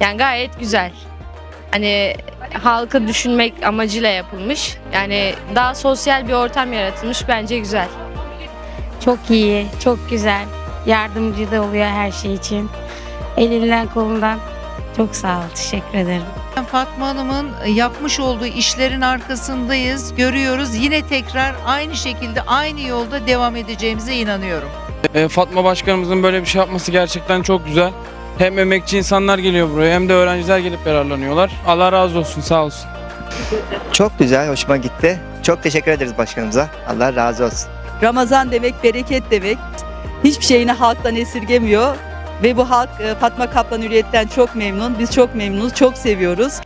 Yani gayet güzel. Hani halkı düşünmek amacıyla yapılmış. Yani daha sosyal bir ortam yaratılmış bence güzel. Çok iyi, çok güzel. Yardımcı da oluyor her şey için. Elinden kolundan çok sağ ol, teşekkür ederim. Fatma Hanım'ın yapmış olduğu işlerin arkasındayız, görüyoruz. Yine tekrar aynı şekilde aynı yolda devam edeceğimize inanıyorum. E, Fatma Başkanımızın böyle bir şey yapması gerçekten çok güzel. Hem emekçi insanlar geliyor buraya hem de öğrenciler gelip yararlanıyorlar. Allah razı olsun sağ olsun. Çok güzel, hoşuma gitti. Çok teşekkür ederiz başkanımıza. Allah razı olsun. Ramazan demek bereket demek. Hiçbir şeyini halktan esirgemiyor. Ve bu halk e, Fatma Kaplan Hürriyet'ten çok memnun. Biz çok memnunuz, çok seviyoruz.